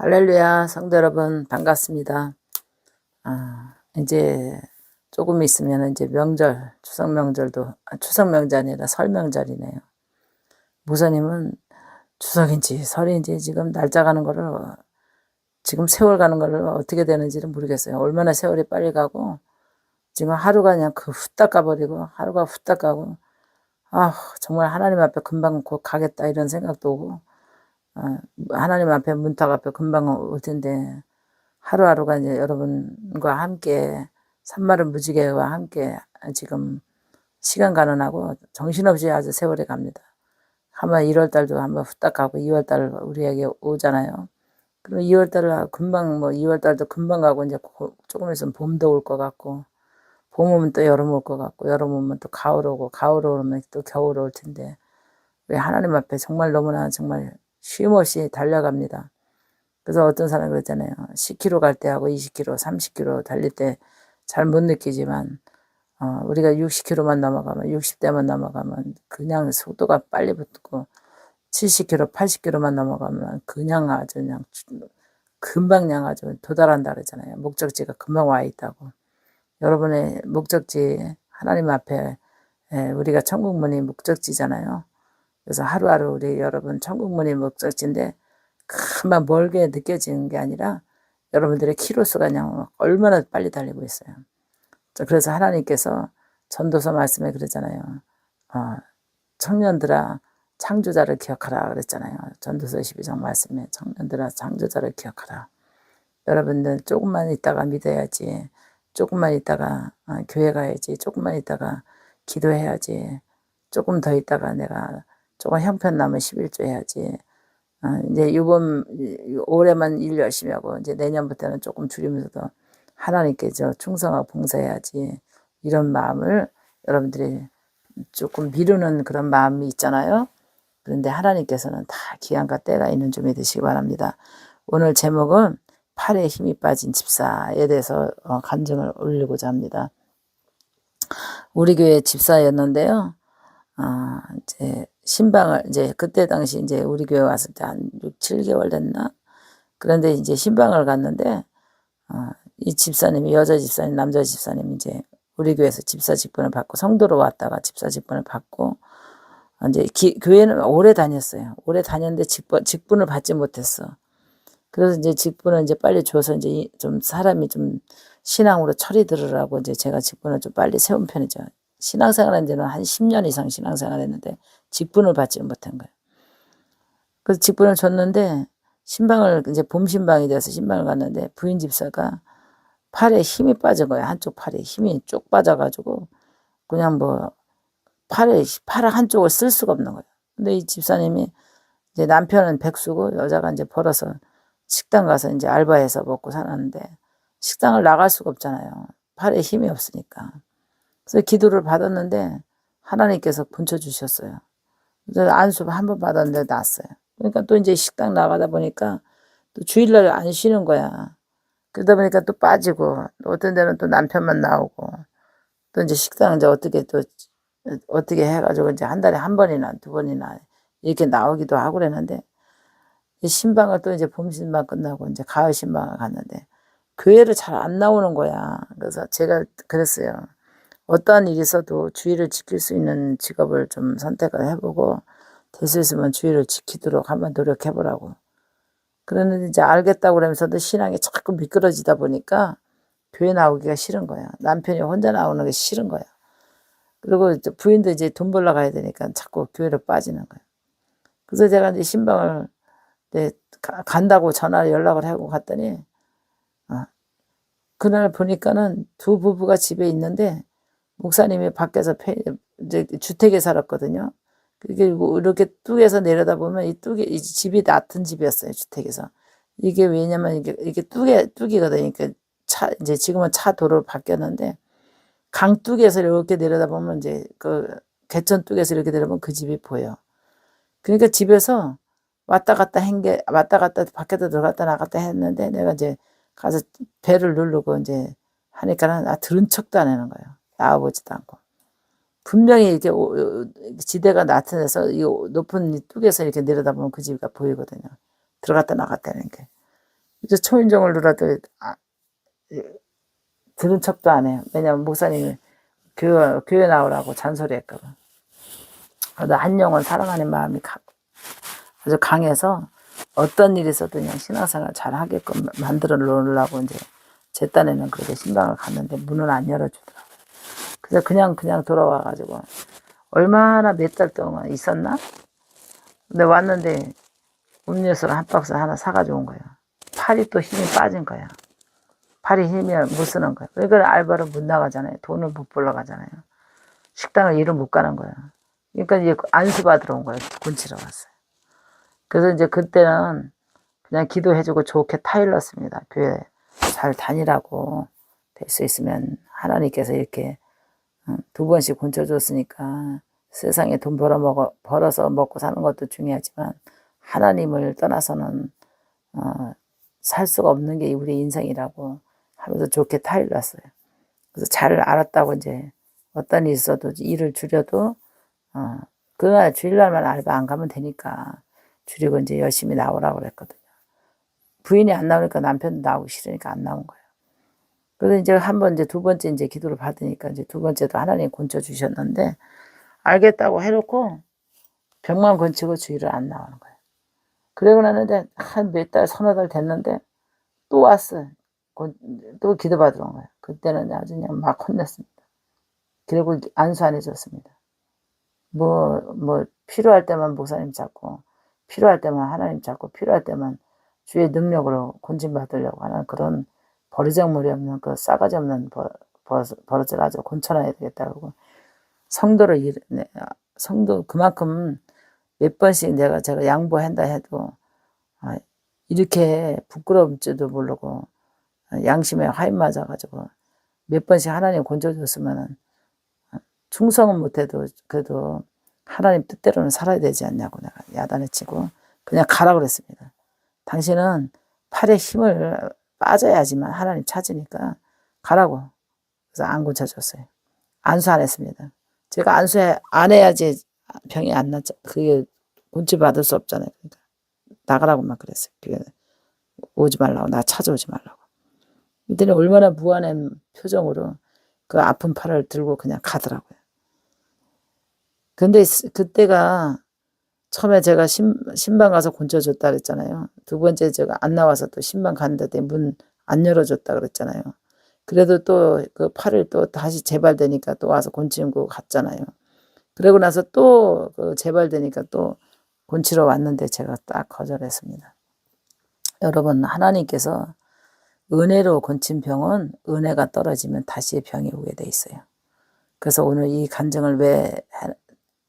할렐루야, 성도 여러분, 반갑습니다. 아, 이제 조금 있으면 이제 명절, 추석 명절도, 아, 추석 명절이 아니라 설 명절이네요. 무사님은 추석인지 설인지 지금 날짜 가는 거를, 어, 지금 세월 가는 거를 어떻게 되는지를 모르겠어요. 얼마나 세월이 빨리 가고, 지금 하루가 그냥 그 후딱 가버리고, 하루가 후딱 가고, 아, 정말 하나님 앞에 금방 곧 가겠다 이런 생각도 오고, 어, 하나님 앞에 문탁 앞에 금방 올 텐데 하루하루가 이제 여러분과 함께 산마른 무지개와 함께 지금 시간 가는하고 정신없이 아주 세월이 갑니다. 한번 1월 달도 한번 후딱 가고 2월 달 우리에게 오잖아요. 그럼 2월 달을 금방 뭐 2월 달도 금방 가고 이제 고- 조금 있으면 봄도 올 것 같고 봄 오면 또 여름 올 것 같고 여름 오면 또 가을 오고 가을 오면 또 겨울 올 텐데 우리 하나님 앞에 정말 너무나 정말 쉼없이 달려갑니다. 그래서 어떤 사람이 그랬잖아요. 10km 갈 때하고 20km, 30km 달릴 때 잘 못 느끼지만 어, 우리가 60km만 넘어가면 60대만 넘어가면 그냥 속도가 빨리 붙고 70km, 80km만 넘어가면 그냥 아주 그냥 주- 금방 그냥 아주 도달한다 그러잖아요. 목적지가 금방 와 있다고. 여러분의 목적지 하나님 앞에 예, 우리가 천국문이 목적지잖아요. 그래서 하루하루 우리 여러분 천국문이 목적지인데 금방 멀게 느껴지는 게 아니라 여러분들의 키로수가 그냥 얼마나 빨리 달리고 있어요. 자, 그래서 하나님께서 전도서 말씀에 그러잖아요. 어, 청년들아 창조자를 기억하라 그랬잖아요. 전도서 12장 말씀에 청년들아 창조자를 기억하라. 여러분들 조금만 있다가 믿어야지. 조금만 있다가 어, 교회 가야지. 조금만 있다가 기도해야지. 조금 더 있다가 내가 조금 형편 남은 11조 해야지. 어, 이제 이번 올해만 일 열심히 하고 이제 내년부터는 조금 줄이면서도 하나님께 저 충성하고 봉사해야지. 이런 마음을 여러분들이 조금 미루는 그런 마음이 있잖아요. 그런데 하나님께서는 다 기한과 때가 있는 줄 믿으시기 바랍니다. 오늘 제목은 팔에 힘이 빠진 집사에 대해서 어, 간증을 올리고자 합니다. 우리 교회 집사였는데요. 아, 이제 신방을 이제 그때 당시 이제 우리 교회 왔을 때 한 6, 7개월 됐나? 그런데 이제 신방을 갔는데 어, 이 집사님이 여자 집사님, 남자 집사님 이제 우리 교회에서 집사 직분을 받고 성도로 왔다가 집사 직분을 받고 이제 기- 교회는 오래 다녔어요. 오래 다녔는데 직분, 직분을 받지 못했어. 그래서 이제 직분을 이제 빨리 줘서 이제 이- 좀 사람이 좀 신앙으로 철이 들으라고 이제 제가 직분을 좀 빨리 세운 편이죠. 신앙생활 한 지는 한 10년 이상 신앙생활 했는데 직분을 받지 못한 거예요. 그래서 직분을 줬는데 신방을 이제 봄 신방이 돼서 신방을 갔는데 부인 집사가 팔에 힘이 빠진 거예요. 한쪽 팔에 힘이 쭉 빠져가지고 그냥 뭐 팔에 팔 한쪽을 쓸 수가 없는 거예요. 근데 이 집사님이 이제 남편은 백수고 여자가 이제 벌어서 식당 가서 이제 알바해서 먹고 사는데 식당을 나갈 수가 없잖아요. 팔에 힘이 없으니까. 그래서 기도를 받았는데 하나님께서 분쳐 주셨어요. 그래서 안수 한번 받았는데 났어요. 그러니까 또 이제 식당 나가다 보니까 또 주일날 안 쉬는 거야. 그러다 보니까 또 빠지고 또 어떤 데는 또 남편만 나오고 또 이제 식당 이제 어떻게 또 어떻게 해가지고 이제 한 달에 한 번이나 두 번이나 이렇게 나오기도 하고 그랬는데 이 신방을 또 이제 봄 신방 끝나고 이제 가을 신방을 갔는데 교회를 잘 안 나오는 거야. 그래서 제가 그랬어요. 어떠한 일이 있어도 주의를 지킬 수 있는 직업을 좀 선택을 해보고 될 수 있으면 주의를 지키도록 한번 노력해보라고. 그랬는데 이제 알겠다고 그러면서도 신앙이 자꾸 미끄러지다 보니까 교회 나오기가 싫은 거야. 남편이 혼자 나오는 게 싫은 거야. 그리고 이제 부인도 이제 돈 벌러 가야 되니까 자꾸 교회로 빠지는 거야. 그래서 제가 이제 신방을 이제 가- 간다고 전화 연락을 하고 갔더니 어, 그날 보니까는 두 부부가 집에 있는데 목사님이 밖에서 폐- 이제 주택에 살았거든요. 그게 뭐 이렇게 뚝에서 내려다 보면 이 뚝이 이 집이 낮은 집이었어요 주택에서 이게 왜냐면 이게 이게 뚝에 뚝이거든요. 그러니까 차 이제 지금은 차 도로 바뀌었는데 강뚝에서 이렇게 내려다 보면 이제 그 개천 뚝에서 이렇게 내려보면 그 집이 보여. 그러니까 집에서 왔다 갔다 한게 왔다 갔다 밖에도 들어갔다 나갔다 했는데 내가 이제 가서 배를 누르고 이제 하니까는 아 들은 척도 안 하는 거예요. 나와보지도 않고. 분명히 이렇게 지대가 나타나서 이 높은 이 뚝에서 이렇게 내려다보면 그 집이 보이거든요. 들어갔다 나갔다 하는 게. 이제 초인종을 눌러도 아, 예, 들은 척도 안 해요. 왜냐면 목사님이 교회, 교회 나오라고 잔소리 했거든. 그래도 한 영혼 사랑하는 마음이 가- 아주 강해서 어떤 있어도 그냥 신앙생활 잘 하게끔 만들어 놓으려고 이제 제 딴에는 그렇게 신방을 갔는데 문을 안 열어주더라고요. 그래서 그냥 그냥 돌아와가지고 얼마나 몇 달 동안 있었나? 근데 왔는데 음료수를 한 박스 하나 사가지고 온 거예요. 팔이 또 힘이 빠진 거야. 팔이 힘이 못 쓰는 거야. 그러니까 알바를 못 나가잖아요. 돈을 못 벌러 가잖아요. 식당을 일을 못 가는 거야. 그러니까 이제 안수 받으러 온 거예요. 군치러 왔어요. 그래서 이제 그때는 그냥 기도해주고 좋게 타일렀습니다. 교회 잘 다니라고 될 수 있으면 하나님께서 이렇게 어, 두 번씩 곤쳐줬으니까 세상에 돈 벌어 먹어 벌어서 먹고 사는 것도 중요하지만 하나님을 떠나서는 어, 살 수가 없는 게 우리 인생이라고 하면서 좋게 타일렀어요. 그래서 잘 알았다고 이제 어떤 일이 있어도 일을 줄여도 어, 그날 주일날만 알바 안 가면 되니까 줄이고 이제 열심히 나오라고 그랬거든요. 부인이 안 나오니까 남편도 나오기 싫으니까 안 나온 거예요. 그래서 이제 한 번 이제 두 번째 이제 기도를 받으니까 이제 두 번째도 하나님 건져 주셨는데 알겠다고 해놓고 병만 건치고 주일을 안 나오는 거예요. 그러고 나는데 한 몇 달 서너 달 됐는데 또 왔어요. 곤- 또 기도 받으러 온 거예요. 그때는 아주 그냥 막 혼냈습니다. 그리고 안수 안 해줬습니다. 뭐, 뭐, 필요할 때만 목사님 찾고, 필요할 때만 하나님 찾고, 필요할 때만 주의 능력으로 곤진받으려고 하는 그런 버리장물이 없는 그 싸가지 없는 버릇을 아주 곤쳐놔야 되겠다 고. 성도를, 일- 네, 아, 성도 그만큼 몇 번씩 내가 제가 양보한다 해도, 아, 이렇게 부끄러움지도 모르고, 아, 양심에 하인 맞아가지고, 몇 번씩 하나님 건져줬으면은, 충성은 못해도 그래도 하나님 뜻대로는 살아야 되지 않냐고 내가 야단에 치고 그냥 가라 그랬습니다. 당신은 팔에 힘을 빠져야지만 하나님 찾으니까 가라고. 그래서 안 고쳐줬어요. 안수 안 했습니다. 제가 안수 안 해야지 병이 안 났죠. 그게 곤치 받을 수 없잖아요. 그러니까 나가라고만 그랬어요. 그게 오지 말라고 나 찾아오지 말라고. 이때는 얼마나 무안한 표정으로 그 아픈 팔을 들고 그냥 가더라고요. 근데 스- 그때가 처음에 제가 신, 신방 가서 곤쳐줬다 그랬잖아요. 두 번째 제가 안 나와서 또 신방 갔는데 문안 열어줬다 그랬잖아요. 그래도 또 그 팔을 또 다시 재발되니까 또 와서 곤치고 갔잖아요. 그러고 나서 또 그 재발되니까 또 곤치러 왔는데 제가 딱 거절했습니다. 여러분 하나님께서 은혜로 곤친 병은 은혜가 떨어지면 다시 병이 오게 돼 있어요. 그래서 오늘 이 간증을 왜 하-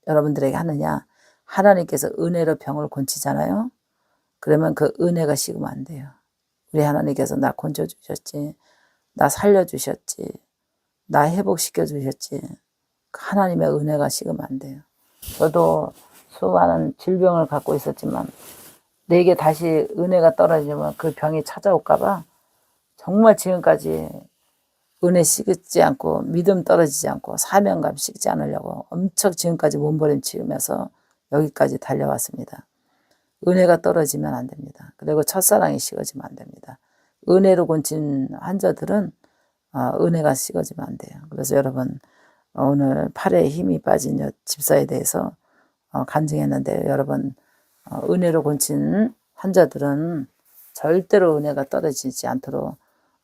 여러분들에게 하느냐? 하나님께서 은혜로 병을 곤치잖아요. 그러면 그 은혜가 식으면 안 돼요. 우리 하나님께서 나 건져 주셨지, 나 살려 주셨지, 나 회복시켜 주셨지. 그 하나님의 은혜가 식으면 안 돼요. 저도 수많은 질병을 갖고 있었지만 내게 다시 은혜가 떨어지면 그 병이 찾아올까봐 정말 지금까지 은혜 식지 않고 믿음 떨어지지 않고 사명감 식지 않으려고 엄청 지금까지 몸부림치면서 여기까지 달려왔습니다. 은혜가 떨어지면 안 됩니다. 그리고 첫사랑이 식어지면 안 됩니다. 은혜로 곤친 환자들은 어, 은혜가 식어지면 안 돼요. 그래서 여러분 어, 오늘 팔에 힘이 빠진 여- 집사에 대해서 어, 간증했는데 여러분 어, 은혜로 곤친 환자들은 절대로 은혜가 떨어지지 않도록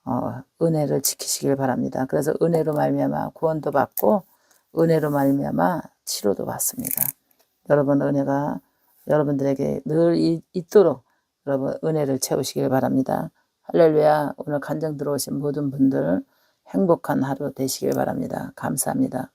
어, 은혜를 지키시길 바랍니다. 그래서 은혜로 말미암아 구원도 받고 은혜로 말미암아 치료도 받습니다. 여러분 은혜가 여러분들에게 늘 이- 있도록 여러분 은혜를 채우시길 바랍니다. 할렐루야 오늘 간증 들어오신 모든 분들 행복한 하루 되시길 바랍니다. 감사합니다.